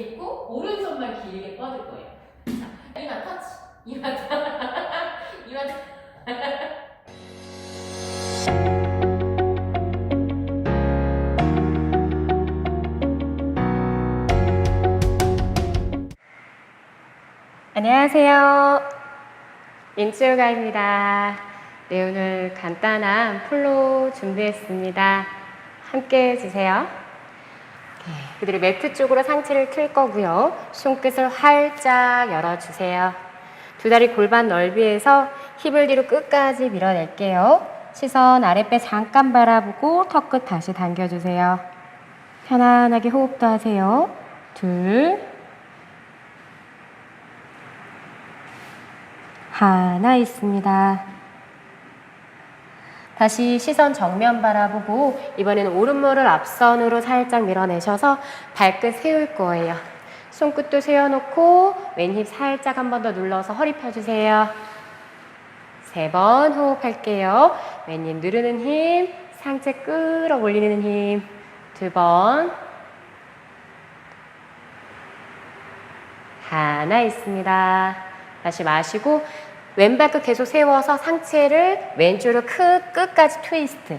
있고 오른손만 길게 뻗을 거예요. 자, 이마 터치. 이마 이마 안녕하세요. 민주요가입니다. 네, 오늘 간단한 플로 준비했습니다. 함께 해주세요. 네, 그대로 매트 쪽으로 상체를 틀 거고요. 손끝을 활짝 열어주세요. 두 다리 골반 넓이에서 힙을 뒤로 끝까지 밀어낼게요. 시선 아랫배 잠깐 바라보고 턱끝 다시 당겨주세요. 편안하게 호흡도 하세요. 둘, 하나 있습니다. 다시 시선 정면 바라보고 이번에는 오른무를 앞선으로 살짝 밀어내셔서 발끝 세울 거예요. 손끝도 세워놓고 왼힙 살짝 한 번 더 눌러서 허리 펴주세요. 세 번 호흡할게요. 왼힙 누르는 힘, 상체 끌어올리는 힘. 두 번. 하나 있습니다. 다시 마시고 왼발끝 계속 세워서 상체를 왼쪽으로 끝, 끝까지 트위스트.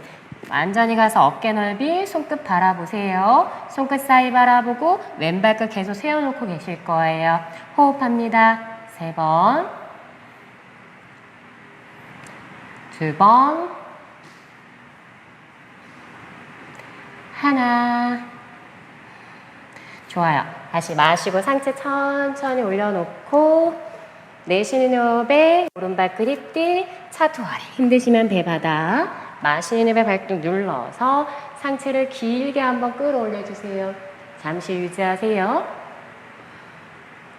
완전히 가서 어깨 넓이, 손끝 바라보세요. 손끝 사이 바라보고 왼발끝 계속 세워놓고 계실 거예요. 호흡합니다. 세 번. 두 번. 하나. 좋아요. 다시 마시고 상체 천천히 올려놓고 내쉬는 호흡에 오른발끝 힙뒤 차투아리. 힘드시면 배바닥 마시는 호흡에 발등 눌러서 상체를 길게 한번 끌어올려 주세요. 잠시 유지하세요.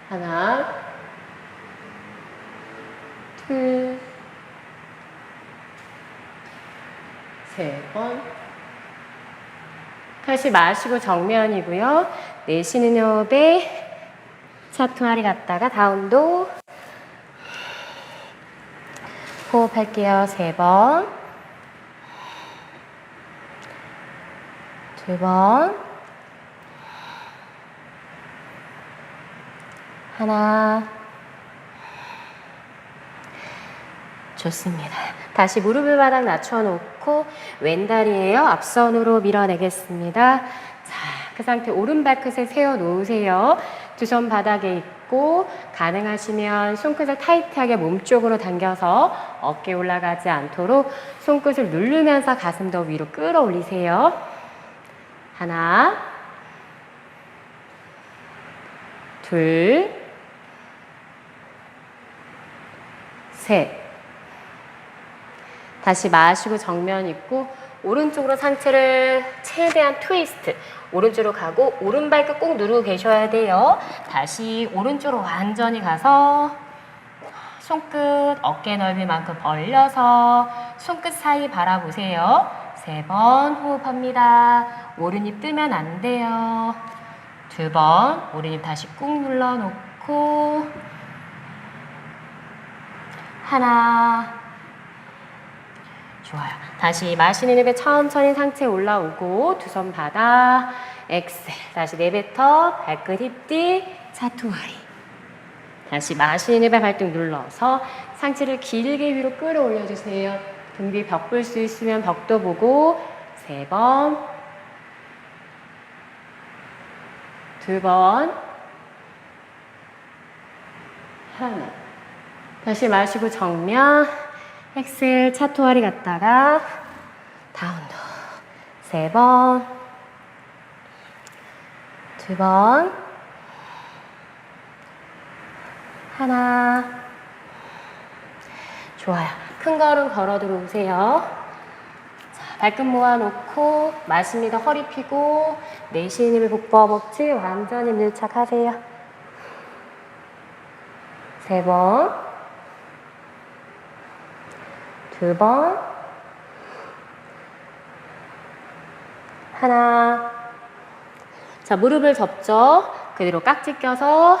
하나 둘세번. 다시 마시고 정면이고요. 내쉬는 호흡에 차투아리 갔다가 다운도 호흡 할게요. 세 번. 두 번. 하나. 좋습니다. 다시 무릎을 바닥 낮춰놓고 왼다리에요. 앞선으로 밀어내겠습니다. 자, 그 상태 오른발끝을 세워 놓으세요. 두 손 바닥에 있고 가능하시면 손끝을 타이트하게 몸쪽으로 당겨서 어깨 올라가지 않도록 손끝을 누르면서 가슴 더 위로 끌어올리세요. 하나, 둘, 셋. 다시 마시고 정면 있고 오른쪽으로 상체를 최대한 트위스트 오른쪽으로 가고 오른 발끝 꼭 누르고 계셔야 돼요. 다시 오른쪽으로 완전히 가서 손끝 어깨 넓이만큼 벌려서 손끝 사이 바라보세요. 세 번 호흡합니다. 오른입 뜨면 안 돼요. 두 번 오른입 다시 꾹 눌러놓고 하나 좋아요. 다시 마시는 입에 천천히 상체 올라오고 두 손 바닥 엑셀 다시 내뱉어 발끝 힙뒤 차투아리 다시 마시는 입에 발등 눌러서 상체를 길게 위로 끌어올려 주세요. 등 뒤 벽 볼 수 있으면 벽도 보고 세 번, 두 번, 하나. 다시 마시고 정면. 엑셀 차토아리 갔다가 다운도 세 번, 두 번, 하나. 좋아요. 큰 걸음 걸어 들어오세요. 자, 발끝 모아놓고 마십니다. 허리 펴고 내쉬는 힘을 복부 먹지 완전히 밀착하세요. 세 번. 두 번, 하나. 자, 무릎을 접죠. 그대로 깍지 껴서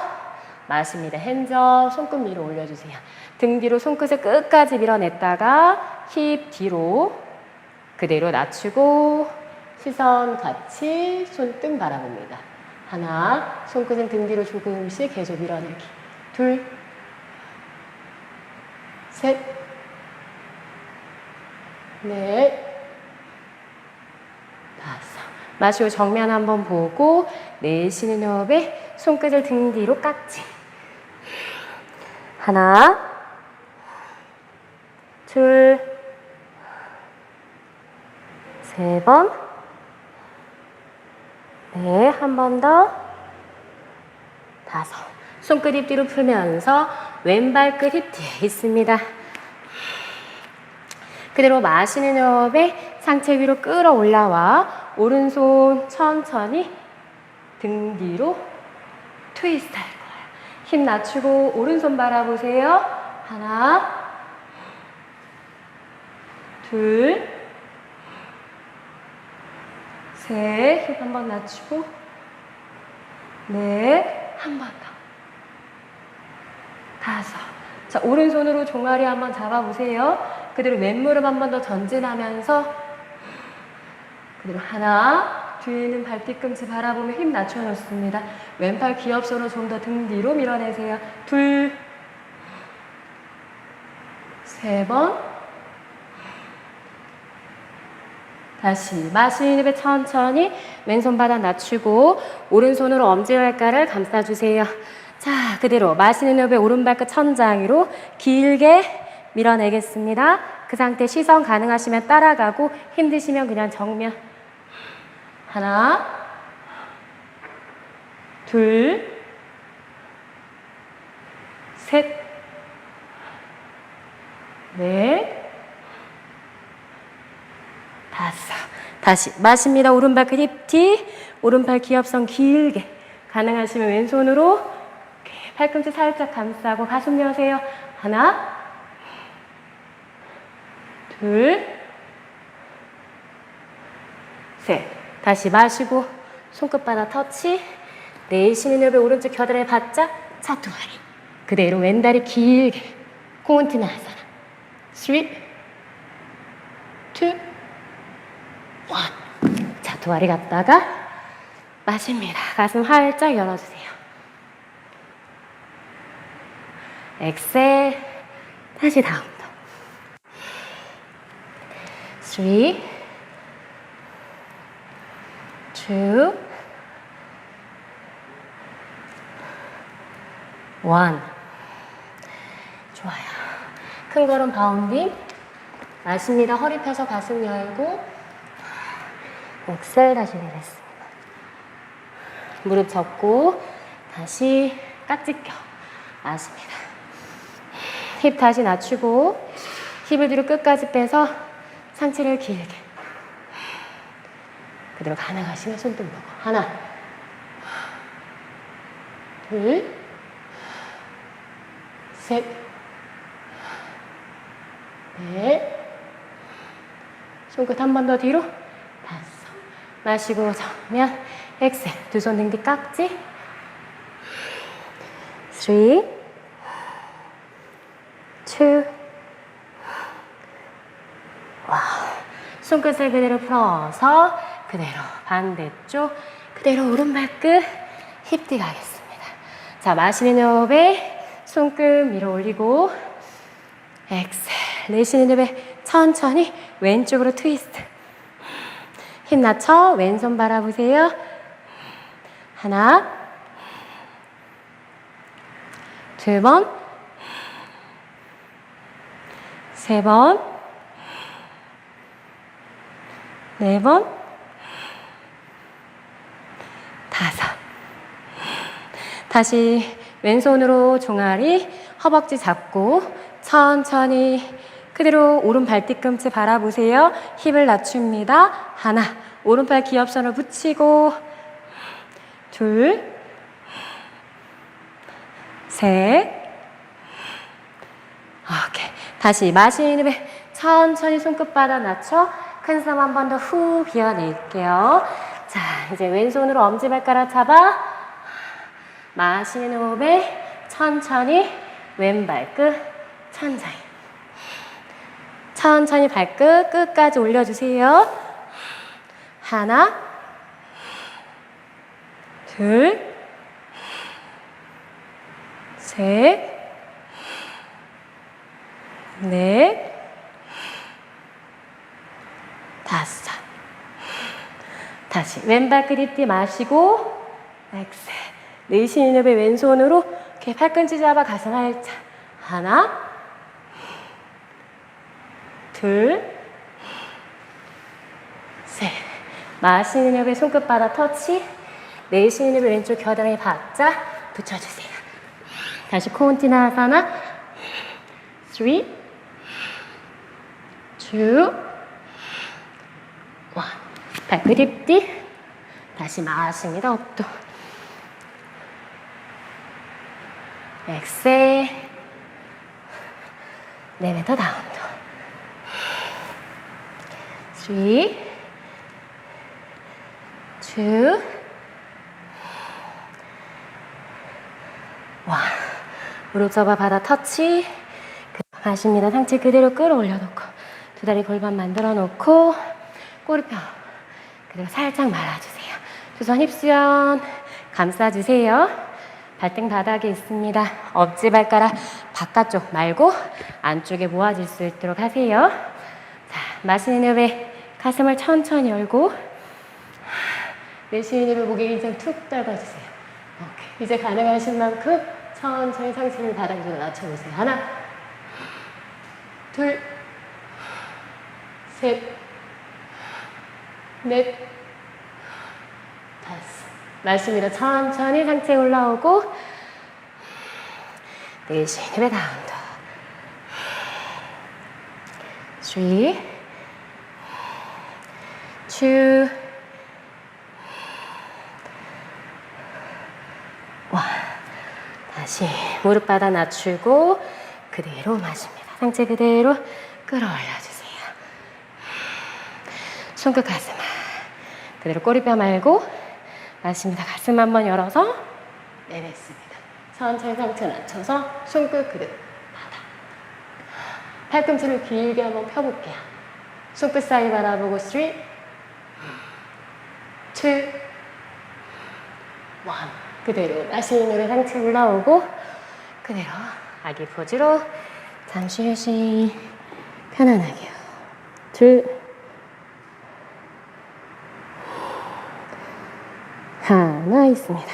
마십니다. 핸즈업, 손끝 위로 올려주세요. 등 뒤로 손끝을 끝까지 밀어냈다가 힙 뒤로 그대로 낮추고 시선 같이 손등 바라봅니다. 하나, 손끝은 등 뒤로 조금씩 계속 밀어내기. 둘, 셋, 넷, 다섯. 마시고 정면 한번 보고 내쉬는 호흡에 손끝을 등 뒤로 깍지. 하나, 둘, 세 번, 네, 한 번 더, 다섯. 손끝 힙 뒤로 풀면서 왼발끝 힙 뒤에 있습니다. 그대로 마시는 호흡에 상체 위로 끌어올라와 오른손 천천히 등 뒤로 트위스트 할 거예요. 힘 낮추고 오른손 바라보세요. 하나, 둘, 셋, 힙 한번 낮추고, 넷, 한 번 더. 다섯. 자, 오른손으로 종아리 한번 잡아보세요. 그대로 왼무릎 한 번 더 전진하면서, 그대로 하나, 뒤에는 발 뒤꿈치 바라보며 힘 낮춰놓습니다. 왼팔 기업선으로 좀 더 등 뒤로 밀어내세요. 둘, 세 번, 다시 마시는 입에 천천히 왼손 바닥 낮추고 오른손으로 엄지발가락을 감싸주세요. 자, 그대로 마시는 입에 오른발끝 천장 위로 길게 밀어내겠습니다. 그 상태 시선 가능하시면 따라가고 힘드시면 그냥 정면. 하나, 둘, 셋, 넷, 다섯. 다시 마십니다. 오른발 그 힙티, 오른팔 기압선 길게. 가능하시면 왼손으로 팔꿈치 살짝 감싸고 가슴 여세요. 하나, 둘, 셋. 다시 마시고 손끝바닥 터치. 내쉬는 호흡에 오른쪽 겨드랑이 바짝 차두아리. 그대로 왼다리 길게. 코운티나 하사나. 3, 2, 1. 자, 두 아리 갔다가 마십니다. 가슴 활짝 열어주세요. 엑셀. 다시 다음 더. 3, 2, 1. 좋아요. 큰 걸음 바운딩. 마십니다. 허리 펴서 가슴 열고. 엑셀 다시 내렸습니다. 무릎 접고 다시 깍지 껴 마십니다. 힙 다시 낮추고 힙을 뒤로 끝까지 빼서 상체를 길게. 그대로 가능하시면 손등 보고 하나. 둘 셋 넷. 손끝 한 번 더 뒤로. 다섯. 마시고 정면. 엑셀. 두 손 등 뒤 깍지. 3 2 와. 손 끝을 그대로 풀어서 그대로 반대쪽 그대로 오른발끝 힙디 가겠습니다. 자 마시는 호흡에 손끝 밀어 올리고 엑셀 내쉬는 호흡에 천천히 왼쪽으로 트위스트 힘 낮춰 왼손 바라보세요. 하나, 두 번, 세 번, 네 번, 다섯. 다시 왼손으로 종아리, 허벅지 잡고 천천히 그대로 오른 발 뒤꿈치 바라보세요. 힙을 낮춥니다. 하나, 오른팔 기업선을 붙이고 둘, 셋, 오케이. 다시 마시는 배 천천히 손끝바닥 낮춰 큰 숨 한 번 더 후 비워낼게요. 자, 이제 왼손으로 엄지발가락 잡아 마시는 호흡에 천천히 왼발 끝 천장에 천천히 발끝 끝까지 올려주세요. 하나, 둘, 셋, 넷, 다섯. 다시 왼발 그립디 마시고 엑셀. 내쉬는 호흡에 왼손으로 이렇게 팔꿈치 잡아 가슴 활짝. 하나, 둘, 셋. 마시는 호흡에 손끝바닥 터치. 내쉬는 호흡에 왼쪽 겨드랑이 바짝 붙여주세요. 다시 콘티나사나. 3, 2, 1. 발끝 딥디. 다시 마십니다. 업도. 엑셀. 내뱉어 다운도. 3, 2, 와. 무릎 접어 바다 터치. 그- 마십니다. 상체 그대로 끌어올려 놓고 두 다리 골반 만들어 놓고 꼬리뼈 그대로 살짝 말아주세요. 두손 힙수연 감싸주세요. 발등 바닥에 있습니다. 엄지 발가락 바깥쪽 말고 안쪽에 모아질 수 있도록 하세요. 자, 마시는 호흡에 가슴을 천천히 열고 내쉬는 호흡에 목에 긴장 툭 떨궈주세요. 오케이. 이제 가능하신 만큼 천천히 상체를 바닥으로 낮춰보세요. 하나, 둘, 셋, 넷, 다섯. 맞습니다. 천천히 상체 올라오고 내쉬는 배 다운도. 3, 2, 1. 다시 무릎 바닥 낮추고 그대로 마십니다. 상체 그대로 끌어올려주세요. 손끝 가슴 그대로 꼬리뼈 말고 마십니다. 가슴 한번 열어서 내뱉습니다. 천천히 상체 낮춰서 손끝 그대로 바닥. 팔꿈치를 길게 한번 펴볼게요. 손끝 사이 바라보고 3, 2, 1. 그대로 마시는 노래 상체 올라오고 그대로 아기 포즈로 잠시 휴식 편안하게요. 둘, 하나 있습니다.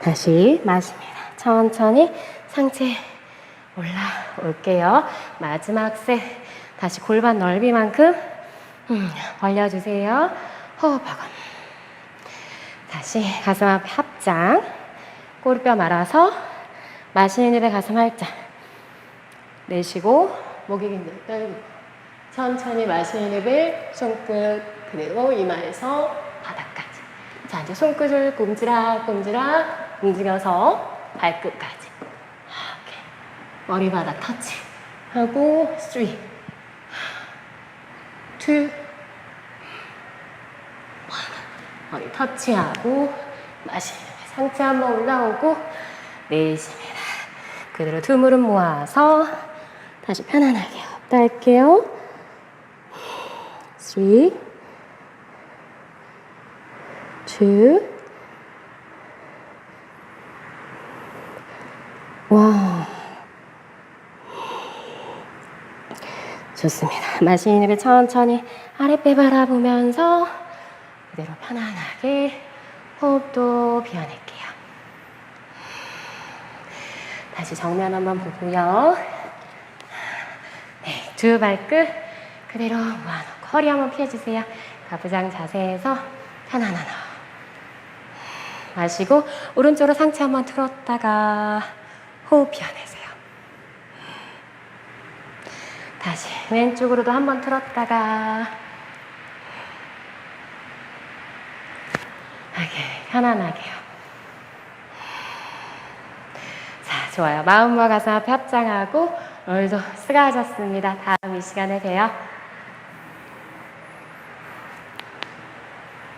다시 마십니다. 천천히 상체 올라올게요. 마지막 셋. 다시 골반 넓이만큼 음, 벌려주세요. 호흡 하고. 다시 가슴 앞 합장. 꼬리뼈 말아서 마시는 입에 가슴 활짝. 내쉬고 목이 긴장 떨고. 천천히 마시는 입을 손끝 그대로 이마에서 바닥까지. 자, 이제 손끝을 꼼지락꼼지락 움직여서 발끝까지. 오케이. 머리바닥 터치. 하고, 3, 2, 1. 머리 터치하고, 마시는 상체 한번 올라오고, 내쉽니다. 그대로 두 무릎 모아서 다시 편안하게 업달게요. 3, 2, 와. 좋습니다. 마시는 입에 천천히 아랫배 바라보면서 그대로 편안하게 호흡도 비워낼게요. 다시 정면 한번 보고요. 네, 두 발끝 그대로 모아놓고 허리 한번 펴주세요. 가부장 자세에서 편안한. 마시고 오른쪽으로 상체 한번 틀었다가 호흡 비워내세요. 다시 왼쪽으로도 한번 틀었다가 이렇게 편안하게요. 자, 좋아요. 마음과 가슴 앞에 합장하고 오늘도 수고하셨습니다. 다음 이 시간에 봬요.